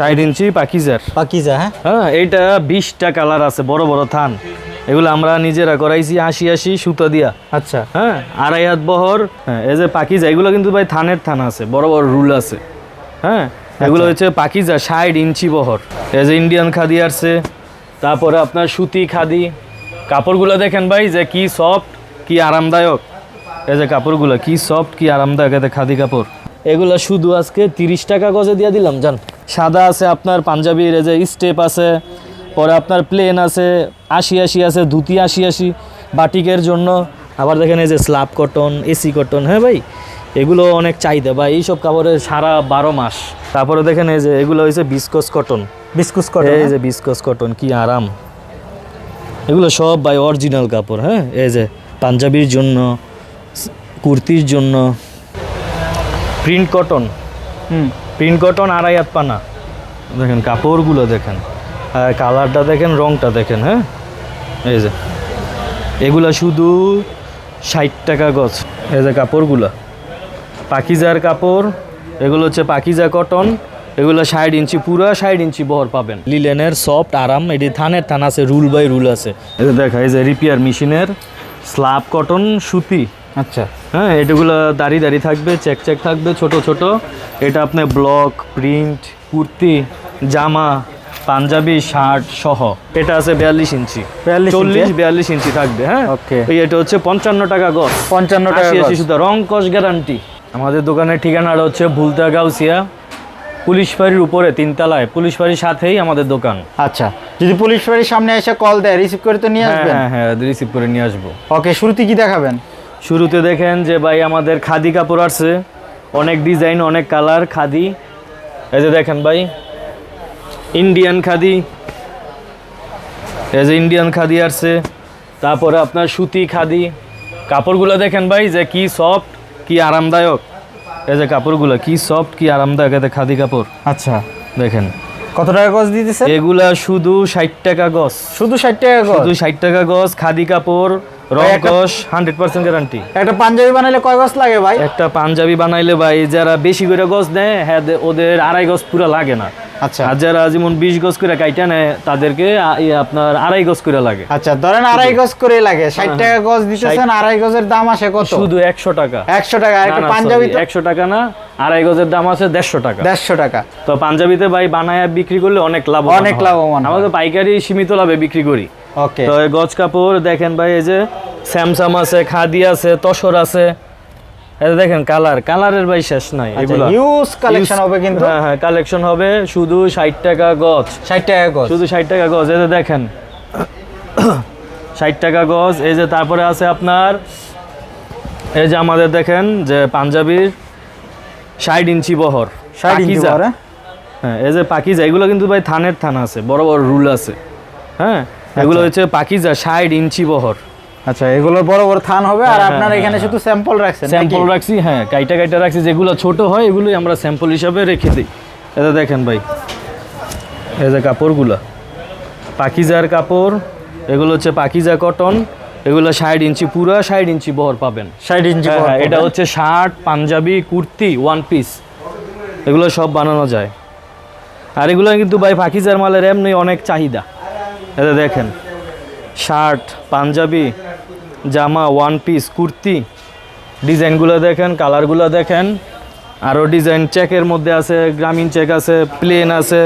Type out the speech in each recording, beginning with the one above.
ষাট ইঞ্চি পাকিজার। পাকিজা হ্যাঁ? হ্যাঁ এইটা বিশটা কালার আছে বড় বড় থান। এগুলো আমরা নিজেরা করাইছি আশি আশি সুতো দিয়া। আচ্ছা। হ্যাঁ আড়াই হাত বহর হ্যাঁ এই যে পাকিজা এগুলো কিন্তু ভাই থানের থান আছে বড় বড় রুল আছে। হ্যাঁ এগুলো হচ্ছে পাকিজা ষাট ইঞ্চি বহর। এই যে ইন্ডিয়ান খাদি আসছে তারপরে আপনার সুতি খাদি। কাপড়গুলো দেখেন ভাই যে কি সফট কি আরামদায়ক। এই যে কাপড়গুলো কি সফট কি আরামদায়ক এতে খাদি কাপড়। এগুলো শুধু আজকে তিরিশ টাকা গজে দিয়ে দিলাম জান। সাদা আছে আপনার পাঞ্জাবির এই যে স্টেপ আছে পরে আপনার প্লেন আছে আশি আশি আছে ধুতি আশি আশি বাটিকের জন্য। আবার দেখেন এই যে স্ল্যাব কটন এসি কটন হ্যাঁ ভাই? এগুলো অনেক চাহিদা ভাই এইসব কাপড়ের সারা বারো মাস। তারপরে দেখেন এই যে এগুলো হয়েছে বিস্কস কটন বিস্কুস কটন এই যে বিস্কস কটন কি আরাম। এগুলো সব ভাই অরিজিনাল কাপড় হ্যাঁ? এই যে পাঞ্জাবির জন্য কুর্তির জন্য। প্রিন্ট কটন হুম। প্রিন্ট কটন আড়াই হাত পানা। দেখেন, কাপড়গুলো দেখেন। কালারটা দেখেন, রংটা দেখেন হ্যাঁ? এই যে, এগুলো শুধু ষাট টাকা গজ। এই যে কাপড়গুলো। পাকিজার কাপড়, এগুলো হচ্ছে পাকিজা কটন। এগুলো ষাট ইঞ্চি, পুরো ষাট ইঞ্চি বহর পাবেন। লিলেনের সফট, আরাম, এটি থানের থান আছে, রুল বাই রুল আছে। দেখা, এই যে রিপিয়ার মেশিনের স্ল্যাব কটন সুতি। আচ্ছা। হ্যাঁ এটাগুলো দাড়ি দাড়ি থাকবে চেক চেক থাকবে ছোট ছোট। এটা আপনার ব্লক প্রিন্ট কুর্তি জামা পাঞ্জাবি শার্ট সহ। এটা আছে বিয়াল্লিশ ইঞ্চি। 42 চল্লিশ বিয়াল্লিশ ইঞ্চি থাকবে হ্যাঁ? ওকে। এটা হচ্ছে পঞ্চান্ন টাকা গজ। পঞ্চান্ন টাকা। সুতা রং কস গ্যারান্টি। আমাদের দোকানের ঠিকানাটা হচ্ছে ভুলতা গাউসিয়া পুলিশ ফাঁড়ির উপরে তিনতলায়। পুলিশ ফাঁড়ির সাথেই আমাদের দোকান। আচ্ছা যদি পুলিশ বাড়ির সামনে এসে কল দেয় রিসিভ করে তো নিয়ে হ্যাঁ আসবেন? হ্যাঁ হ্যাঁ রিসিভ করে নিয়ে আসব। ওকে শুরুতে কি দেখাবেন? শুরুতে দেখেন যে ভাই আমাদের খাদি কাপড় আছে অনেক ডিজাইন অনেক কালার খাদি। এই যে দেখেন ভাই ইন্ডিয়ান খাদি। এই যে ইন্ডিয়ান খাদি আসছে। তারপরে আপনার সুতি খাদি। কাপড়গুলো দেখেন ভাই যে কি সফট কি আরামদায়ক। এই যে কাপড়গুলো কি সফট কি আরামদায়ক এতে খাদি কাপড়। আচ্ছা। দেখেন। কত টাকা গজ দিতেছে এগুলা শুধু ষাট টাকা গজ। শুধু ষাট টাকা গজ? শুধু ষাট টাকা গজ খাদি কাপড় রং ভাই, একটা- গজ হান্ড্রেড পার্সেন্ট গ্যারান্টি একটা পাঞ্জাবি বানাইলে কয় গজ লাগে ভাই? একটা পাঞ্জাবি বানাইলে ভাই যারা বেশি করে গজ নেয় হ্যাঁ ওদের আড়াই গজ পুরো লাগে না। আচ্ছা। আর যারা যেমন বিশ গজ করে কাইটা নেয় তাদেরকে আপনার আড়াই গজ করে লাগে। আচ্ছা ধরেন আড়াই গজ করে লাগে। ষাট টাকা গজ দিতেছেন আড়াই গজের দাম আসে কত? শুধু একশো টাকা। একশো টাকা একটা পাঞ্জাবি একশো টাকা না আড়াই গজের দাম আছে দেড়শো টাকা। দেড়শো টাকা। তো পাঞ্জাবিতে ভাই বানায় বিক্রি করলে অনেক লাভ অনেক লাভবান আমাদের পাইকারি সীমিত লাভে বিক্রি করি। ওকে তো গজ কাপড় দেখেন ভাই এই যে স্যামসাম আছে খাদি আছে তসর আছে। এই দেখেন কালার কালারের ভাই শেষ নাই এগুলো। হিউজ কালেকশন হবে কিন্তু। হ্যাঁ হ্যাঁ কালেকশন হবে শুধু ষাট টাকা গজ। ষাট টাকা গজ। শুধু ষাট টাকা গজ। এই যে দেখেন ষাট টাকা গজ। এই যে তারপরে আছে আপনার এই যে আমাদের দেখেন যে পাঞ্জাবির ষাট ইঞ্চি বহর ষাট ইঞ্চি পাকিজা। পরে হ্যাঁ এই যে পাকিজা এগুলো কিন্তু ভাই থানের থান আছে বড় বড় রুল আছে। হ্যাঁ এগুলো হচ্ছে পাকিজা ষাট ইঞ্চি বহর। আচ্ছা এগুলোর বড় বড় থান হবে আর হ্যাঁ, আপনার হ্যাঁ, এখানে শুধু স্যাম্পল রাখছেন স্যাম্পল রাখছি হ্যাঁ কাইটা কাইটা রাখছি যেগুলো ছোট হয় এগুলোই আমরা স্যাম্পল হিসাবে রেখে দিই। এটা দেখেন ভাই এই যে কাপড়গুলো পাকিজার কাপড় এগুলো হচ্ছে পাকিজা কটন এগুলো ষাট ইঞ্চি পুরো ষাট ইঞ্চি বহর পাবেন। ষাট ইঞ্চি হ্যাঁ, হ্যাঁ, এটা হচ্ছে shirt panjabi kurti one piece এগুলো সব বানানো যায়। আর এগুলো কিন্তু ভাই পাকিজার মালের এমনি অনেক চাহিদা। এটা দেখেন শার্ট পাঞ্জাবি জামা ওয়ান পিস কুর্তি ডিজাইনগুলো দেখেন কালারগুলো দেখেন আরও ডিজাইন চেকের মধ্যে আছে গ্রামীণ চেক আছে প্লেন আছে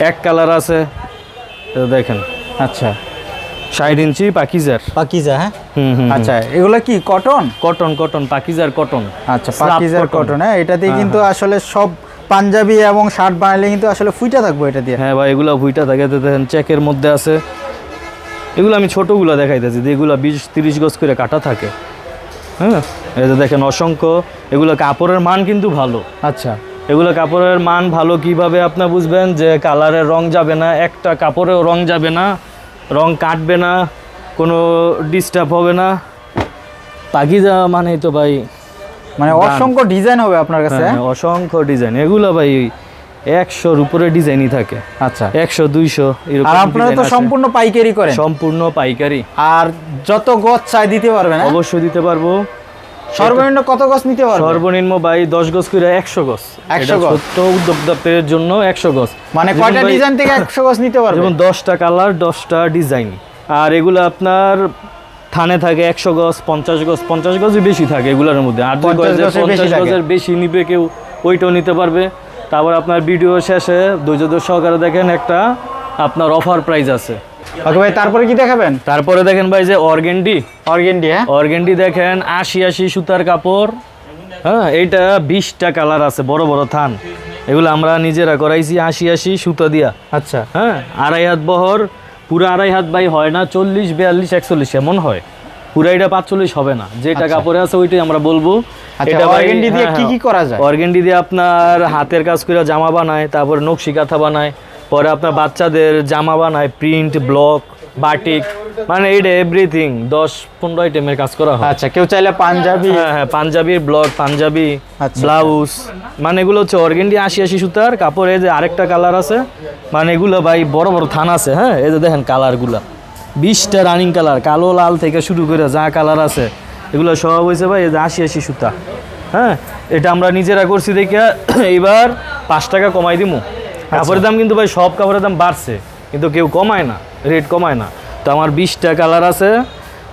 এক কালার আছে দেখেন আচ্ছা ষাট ইঞ্চি পাকিজার। পাকিজা হ্যাঁ? আচ্ছা এগুলো কি কটন কটন কটন পাকিজার কটন আচ্ছা পাকিজার কটন হ্যাঁ? এটাতেই কিন্তু আসলে সব পাঞ্জাবি এবং শার্ট বানাইলে কিন্তু আসলে ফুইটা থাকব এটা দিয়ে। হ্যাঁ ভাই এগুলো ভুইটা থাকে। দেখেন চেকের মধ্যে আছে। এগুলো আমি ছোটোগুলো দেখাইতেছি যে এগুলো বিশ তিরিশ গজ করে কাটা থাকে। হ্যাঁ? এই যে দেখেন অসংখ্য। এগুলো কাপড়ের মান কিন্তু ভালো। আচ্ছা। এগুলো কাপড়ের মান ভালো কীভাবে আপনার বুঝবেন যে কালারের রং যাবে না? একটা কাপড়েও রং যাবে না। রং কাটবে না। কোনো ডিস্টার্ব হবে না। পাখিজা মানে তো ভাই মানে অসংখ্য ডিজাইন হবে আপনার কাছে। হ্যাঁ, অসংখ্য ডিজাইন এগুলো ভাই একশোর উপরে ডিজাইনই থাকে। আচ্ছা। একশো দুইশো এরকম আর আপনারা তো সম্পূর্ণ পাইকারি করেন। সম্পূর্ণ পাইকারি। আর যত গজ চাই দিতে পারবেন হ্যাঁ? অবশ্যই দিতে পারব। সর্বনিম্ন কত গছ নিতে পারব সর্বনিম্ন ভাই দশ গছ করে একশো গজ 100 এটা গজ? ছোট্ট উদ্যোক্তাদের জন্য একশো গছ। মানে কয়টা ডিজাইন থেকে একশো গছ নিতে পারবে যেমন দশটা কালার দশটা ডিজাইন আর এগুলো আপনার থানে থাকে একশো গজ পঞ্চাশ গজ পঞ্চাশ গজই বেশি থাকে এগুলোর মধ্যে। আর দুই 50 গজে গজের বেশি পঞ্চাশ গজের বেশি নিবে কেউ ওইটাও নিতে পারবে। তারপর আপনার ভিডিও শেষে ধৈর্য সহকারে দেখেন একটা আপনার অফার প্রাইস আছে। ওকে ভাই তারপরে কি দেখাবেন? তারপরে দেখেন ভাই যে অর্গেন্ডি। অর্গেন্ডি হ্যাঁ? অর্গেন্ডি দেখেন আশি আশি সুতার কাপড়। হ্যাঁ এইটা বিশটা কালার আছে বড় বড় থান। এগুলো আমরা নিজেরা করাইছি আশি আশি সুতা দিয়া। আচ্ছা। হ্যাঁ আড়াই হাত বহর পুরো আড়াই হাত বাই হয় না চল্লিশ বিয়াল্লিশ একচল্লিশ এমন হয়। পুরো এটা পাঁচচল্লিশ হবে না। যেটা কাপড়ে আছে ওইটাই আমরা বলব। আচ্ছা, ভাই- দিয়ে হ্যাঁ, কি কি হ্যাঁ, করা যায়? organdy দিয়ে আপনার হাতের কাজ করে জামা বানায় তারপরে নকশি কাঁথা বানায় পরে আপনার বাচ্চাদের জামা বানায় প্রিন্ট ব্লক বাটিক মানে এইটা এভরিথিং দশ পনেরো আইটেমের কাজ করা হয়। আচ্ছা কেউ চাইলে পাঞ্জাবি। হ্যাঁ হ্যাঁ পাঞ্জাবির ব্লক পাঞ্জাবি আচ্ছা। ব্লাউজ মানে এগুলো হচ্ছে অর্গেন্ডি আশি আশি সুতার কাপড় যে আরেকটা কালার আছে মানে এগুলো ভাই বড় বড় থান আছে হ্যাঁ? এই যে দেখেন কালারগুলো। বিশটা রানিং কালার কালো লাল থেকে শুরু করে যা কালার আছে এগুলো সব হয়েছে ভাই এই যে আশি আশি সুতা হ্যাঁ? এটা আমরা নিজেরা করছি দেখে এইবার পাঁচ টাকা কমাই দিমু। কাপড়ের দাম কিন্তু ভাই সব কাপড়ের দাম বাড়ছে কিন্তু কেউ কমায় না রেট কমায় না। তো আমার বিশটা কালার আছে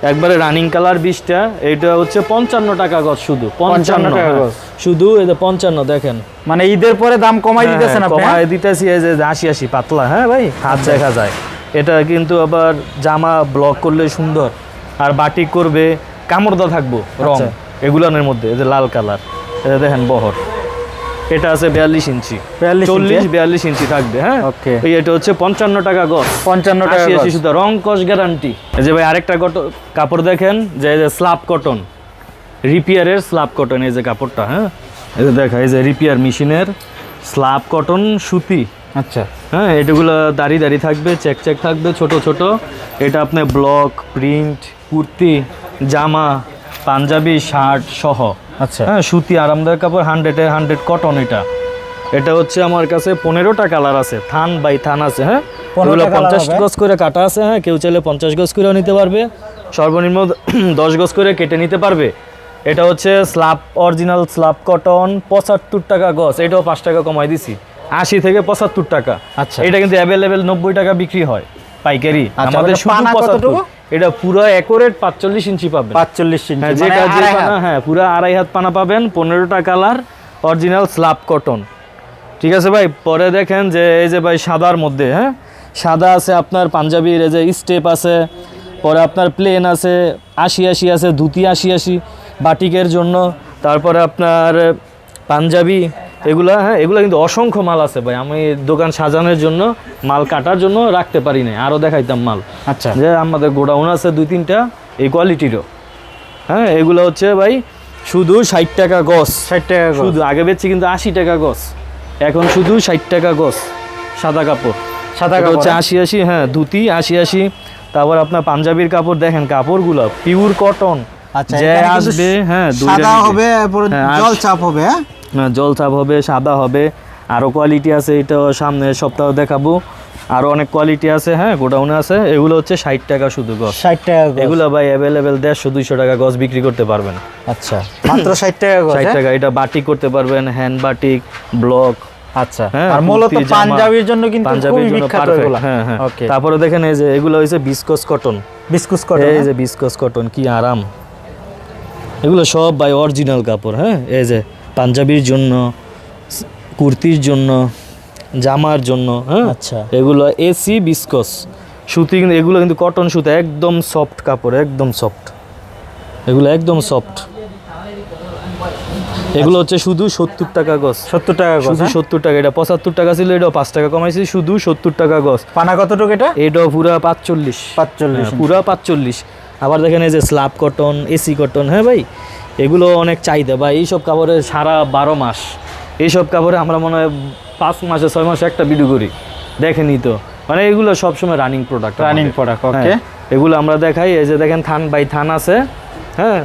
একবারে রানিং কালার বিশটা এইটা হচ্ছে পঞ্চান্ন টাকা গজ শুধু পঞ্চান্ন টাকা হ্যাঁ। গজ। শুধু যে পঞ্চান্ন দেখেন মানে ঈদের পরে দাম কমাই দিতেছেন আপনি হ্যাঁ? কমায় দিতেছি এই যে আশি আশি পাতলা হ্যাঁ ভাই হাত দেখা যায় এটা কিন্তু আবার জামা ব্লক করলে সুন্দর আর বাটি করবে কামড়দা থাকব রং আচ্ছা। এগুলানের মধ্যে এই যে লাল কালার এটা দেখেন বহর এটা আছে বিয়াল্লিশ ইঞ্চি। 42 চল্লিশ বিয়াল্লিশ ইঞ্চি থাকবে হ্যাঁ. এই এটা হচ্ছে পঞ্চান্ন টাকা গজ। পঞ্চান্ন টাকা আশি সুতা রং কস গ্যারান্টি। এই যে ভাই আরেকটা কট- কাপড় দেখেন যে এই যে স্লাব কটন। রিপিয়ারের স্লাব কটন এই যে কাপড়টা হ্যাঁ? এই যে দেখা এই যে রিপিয়ার মেশিনের স্লাব কটন সুতি। আচ্ছা। হ্যাঁ এটাগুলো দাড়ি দাড়ি থাকবে চেক চেক থাকবে ছোট ছোট। এটা আপনার ব্লক প্রিন্ট কুর্তি জামা পাঞ্জাবি শার্ট সহ। আচ্ছা। হ্যাঁ সুতি আরামদায়ক কাপড় হান্ড্রেডে হান্ড্রেড কটন এটা। এটা হচ্ছে আমার কাছে পনেরোটা কালার আছে। থান বাই থান আছে হ্যাঁ? 15টা পঞ্চাশ গজ করে কাটা আছে হ্যাঁ? কেউ চাইলে পঞ্চাশ গজ করেও নিতে পারবে। সর্বনিম্ন দশ গজ করে কেটে নিতে পারবে। এটা হচ্ছে স্লাব অরিজিনাল স্লাব কটন পঁচাত্তর টাকা গজ। এটাও পাঁচ টাকা কমাই দিছি। আশি থেকে পঁচাত্তর টাকা। আচ্ছা। এটা কিন্তু অ্যাভেলেবেল নব্বই টাকা বিক্রি হয় পাইকারি। আচ্ছা, আমাদের শুধু পঁচাত্তর? এটা পুরো একরেট পাঁচচল্লিশ ইঞ্চি পাবে পাঁচচল্লিশ ইঞ্চি হ্যাঁ মানে যেটা যে পানা হ্যাঁ পুরো আড়াই হাত পানা পাবেন পনেরোটা কালার অরিজিনাল স্লাব কটন ঠিক আছে ভাই? পরে দেখেন যে এই যে ভাই সাদার মধ্যে হ্যাঁ? সাদা আছে আপনার পাঞ্জাবির এই যে স্টেপ আছে পরে আপনার প্লেন আছে আশি আশি আছে ধুতি আশি আশি বাটিকের জন্য। তারপরে আপনার পাঞ্জাবি এগুলা হ্যাঁ এগুলো কিন্তু অসংখ্য মাল আছে ভাই। আমি দোকান সাজানোর জন্য মাল কাটার জন্য রাখতে পারি না আরও দেখাইতাম মাল। আচ্ছা। যে আমাদের গোডাউন আছে দুই তিনটা এই কোয়ালিটিরও। হ্যাঁ এগুলো হচ্ছে ভাই শুধু ষাট টাকা গজ। ষাট টাকা শুধু আগে বেচছি কিন্তু আশি টাকা গজ। এখন শুধু ষাট টাকা গজ সাদা কাপড়। সাদা এটা হচ্ছে কাপড় আশি আশি হ্যাঁ ধুতি আশি আশি। তারপর আপনার পাঞ্জাবির কাপড় দেখেন কাপড়গুলো পিওর কটন আচ্ছা যে আসবে হ্যাঁ সাদা হবে হ্যাঁ, জল চাপ হবে হ্যাঁ হ্যাঁ, জল চাপ হবে সাদা হবে আরও কোয়ালিটি আছে এটা সামনে সপ্তাহ দেখাবো। আরও অনেক কোয়ালিটি আছে হ্যাঁ গোডাউনে আছে। এগুলো হচ্ছে ষাট টাকা শুধু গজ ষাট টাকা এগুলো ভাই অ্যাভেলেবেল দেড়শো দুইশো টাকা গছ বিক্রি করতে পারবেন। আচ্ছা মাত্র ষাট টাকা ষাট হ্যাঁ? টাকা এটা বাটিক করতে পারবেন হ্যান্ড বাটিক ব্লক আচ্ছা হ্যাঁ আর মূলত পাঞ্জাবির জন্য কিন্তু পাঞ্জাবির জন্য বিখ্যাত হ্যাঁ হ্যাঁ। তারপরে দেখেন এই যে এগুলো হয়েছে বিস্কস কটন বিস্কুস কটন এই যে বিস্কস কটন কি আরাম। এগুলো সব ভাই অরিজিনাল কাপড় হ্যাঁ? এই যে পাঞ্জাবির জন্য কুর্তির জন্য জামার জন্য হ্যাঁ? আচ্ছা। এগুলো এসি বিস্কস সুতি কিন্তু এগুলো কিন্তু কটন সুতা একদম সফট কাপড় একদম সফট। এগুলো একদম সফট। এগুলো হচ্ছে শুধু সত্তর টাকা গজ। সত্তর টাকা গজ শুধু হ্যাঁ? সত্তর টাকা এটা পঁচাত্তর টাকা ছিল এটাও পাঁচ টাকা কমাইছি শুধু সত্তর টাকা গজ। পানা কতটুকু এটা? এটাও পুরা পাঁচচল্লিশ। পাঁচচল্লিশ হ্যাঁ, পুরা পাঁচচল্লিশ। আবার দেখেন এই যে স্ল্যাব কটন এসি কটন হ্যাঁ ভাই? এগুলো অনেক চাহিদা। বা এইসব কাপড়ে সারা বারো মাস। এইসব কাপড়ে আমরা মনে হয় পাঁচ মাসে ছয় মাসে একটা ভিডিও করি। দেখেনি তো? মানে এগুলো সবসময় running product running product okay এগুলো আমরা দেখাই। এই যে দেখেন থান বাই থান আছে। হ্যাঁ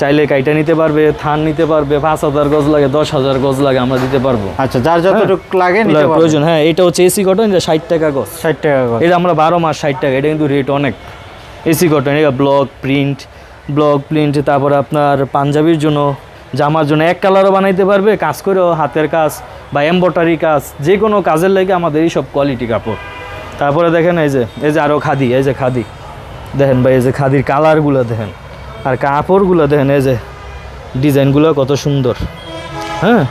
চাইলে কাইটা নিতে পারবে থান নিতে পারবে পাঁচ হাজার গজ লাগে দশ হাজার গজ লাগে আমরা দিতে পারব। আচ্ছা যার যতটুকু লাগে প্রয়োজন। হ্যাঁ এটা হচ্ছে এসি কটন যে ষাট টাকা গজ। ষাট টাকা গজ। এটা আমরা বারো মাস ষাট টাকা এটা কিন্তু রেট অনেক। এসি কটন এটা ব্লক প্রিন্ট ব্লক প্রিন্ট তারপরে আপনার পাঞ্জাবির জন্য জামার জন্য এক কালারও বানাইতে পারবে কাজ করেও হাতের কাজ বা এম্বয়ডারি কাজ যে কোনো কাজের লাগে আমাদের এই সব কোয়ালিটি কাপড়। তারপরে দেখেন এই যে এই যে আরও খাদি এই যে খাদি। দেখেন ভাই এই যে খাদির কালারগুলো দেখেন আর কাপড়গুলো দেখেন এই যে ডিজাইনগুলো কত সুন্দর। হ্যাঁ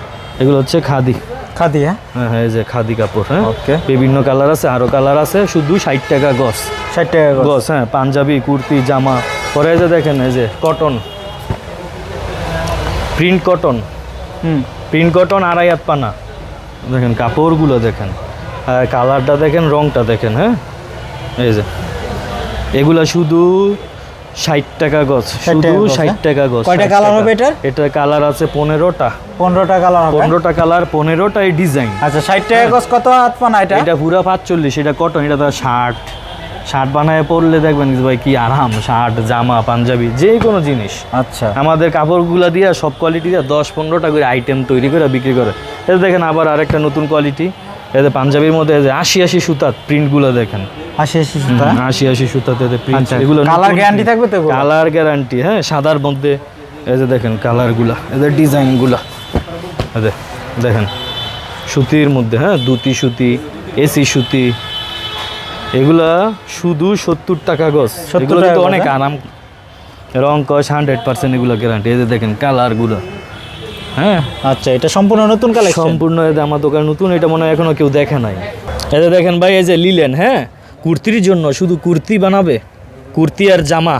এগুলো হচ্ছে খাদি। খাদি হ্যাঁ? হ্যাঁ হ্যাঁ এই যে খাদি কাপড় হ্যাঁ? ওকে। বিভিন্ন কালার আছে আরও কালার আছে শুধু ষাট টাকা গছ ষাট টাকা। গছ হ্যাঁ পাঞ্জাবি কুর্তি জামা পরে যে দেখেন এই যে কটন প্রিন্ট কটন হুম। প্রিন্ট কটন আড়াই হাত পানা। দেখেন কাপড়গুলো দেখেন। আর কালারটা দেখেন রংটা দেখেন হ্যাঁ? এই যে। এগুলা শুধু ষাট টাকা গছ শুধু ষাট হ্যাঁ? টাকা গছ কয়টা 60 colour হবে এটার? এটার কালার আছে পনেরোটা। পনেরোটা কালার হবে। পনেরোটা কালার পনেরোটা এই ডিজাইন আচ্ছা ষাট টাকা গজ কত হাত পানা এটা? এটা পুরো পাঁচচল্লিশ এটা কটন এটা তো শার্ট শার্ট বানায় পরলে দেখবেন ভাই কি আরাম শার্ট জামা পাঞ্জাবি যে কোনো জিনিস। আচ্ছা। আমাদের কাপড়গুলো দিয়ে সব কোয়ালিটি দিয়ে দশ পনেরোটা করে আইটেম তৈরি করে বিক্রি করে। এটা দেখেন আবার আরেকটা নতুন কোয়ালিটি এতে পাঞ্জাবির মধ্যে যে আশি আশি সুতার প্রিন্টগুলো দেখেন। আশি আশি সুতা? আশি আশি সুতাতে প্রিন্ট আচ্ছা, এগুলো colour guarantee থাকবে তো কালার গ্যারান্টি হ্যাঁ সাদার মধ্যে এই যে দেখেন কালারগুলা এদের ডিজাইনগুলা। দেখেন সুতির মধ্যে হ্যাঁ দুতি সুতি এসি সুতি এগুলা শুধু সত্তর টাকা গজ 70 এগুলো কিন্তু অনেক হ্যাঁ? আরাম রং কস হান্ড্রেড পার্সেন্ট এগুলো গ্যারান্টি এই যে দেখেন কালারগুলো হ্যাঁ? আচ্ছা এটা সম্পূর্ণ নতুন কালার সম্পূর্ণ এদের আমার দোকান নতুন এটা মনে হয় এখনও কেউ দেখে নাই। এদের দেখেন ভাই এই যে লিলেন হ্যাঁ? কুর্তির জন্য শুধু কুর্তি বানাবে কুর্তি আর জামা।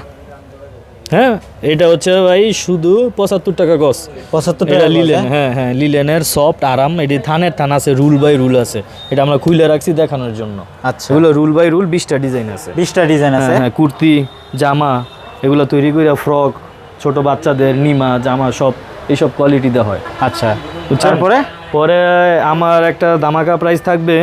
হ্যাঁ এটা হচ্ছে ভাই শুধু পঁচাত্তর টাকা গছ। পঁচাত্তর টাকা লিলেন হ্যাঁ? হ্যাঁ হ্যাঁ লিলেনের সফট আরাম এটি থানের থান আছে রুল বাই রুল আছে। এটা আমরা খুলে রাখছি দেখানোর জন্য। আচ্ছা। এগুলো রুল বাই রুল বিশটা ডিজাইন আছে। বিশটা ডিজাইন আছে? হ্যাঁ হ্যাঁ কুর্তি জামা এগুলো তৈরি করে ফ্রক ছোট বাচ্চাদের নিমা জামা সব এইসব কোয়ালিটিতে হয়। আচ্ছা? তারপরে? পরে আমার একটা দামাকা প্রাইস থাকবে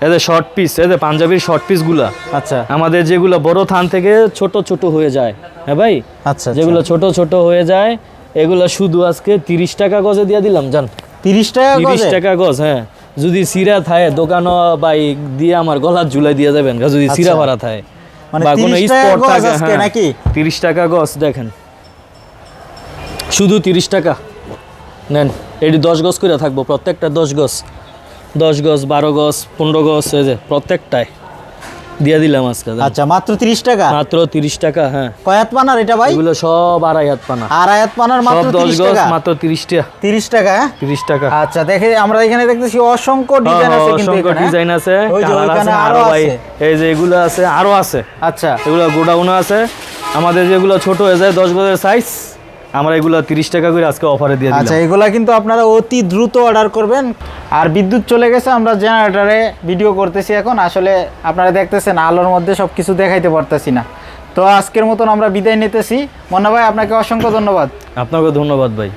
এদের শর্ট পিস এদের পাঞ্জাবির শর্ট পিসগুলা আচ্ছা। আমাদের যেগুলো বড় থান থেকে ছোট ছোট হয়ে যায় হ্যাঁ ভাই? আচ্ছা যেগুলো ছোট ছোট হয়ে যায় এগুলো শুধু আজকে তিরিশ টাকা গজে দিয়ে দিলাম জান? তিরিশ টাকা তিরিশ টাকা গজ হ্যাঁ। যদি সিরা থায় দোকানও বাই দিয়ে আমার ঝুলাই দিয়ে যাবেন যদি সিরা আচ্ছা। ভাড়া থায়। মানে বা কোনো স্পট থাকে হ্যাঁ। নাকি? তিরিশ টাকা গজ দেখেন। শুধু তিরিশ টাকা। নেন এটি দশ গজ করে থাকব প্রত্যেকটা দশ গজ। দশ গজ বারো গজ পনেরো গজ এই যে প্রত্যেকটায় দিয়ে দিলাম আজকে আচ্ছা মাত্র তিরিশ টাকা? মাত্র তিরিশ টাকা হ্যাঁ। কয় হাত পানার এটা ভাই? এগুলো সব আড়াই হাত পানা। আড়াই হাত পানার মাত্র দশ গজ টাকা? মাত্র তিরিশ টাকা তিরিশ টাকা হ্যাঁ? তিরিশ টাকা। আচ্ছা দেখে আমরা এখানে দেখতেছি অসংখ্য ডিজাইন আছে কিন্তু অসংখ্য ডিজাইন আছে কালার আরও আরও ভাই এই যে এগুলো আছে আরও আছে। আচ্ছা। এগুলো গোডাউন আছে। আমাদের যেগুলো ছোট হয়ে যায় দশ গজের সাইজ আমরা এগুলো তিরিশ টাকা করে আজকে অফারে দিয়ে আচ্ছা এগুলা কিন্তু আপনারা অতি দ্রুত অর্ডার করবেন। আর বিদ্যুৎ চলে গেছে আমরা জেনারেটারে ভিডিও করতেছি এখন। আসলে আপনারা দেখতেছেন আলোর মধ্যে সব কিছু দেখাইতে পারতেছি না। তো আজকের মতন আমরা বিদায় নিতেছি। মনে ভাই আপনাকে অসংখ্য ধন্যবাদ। আপনাকে ধন্যবাদ ভাই।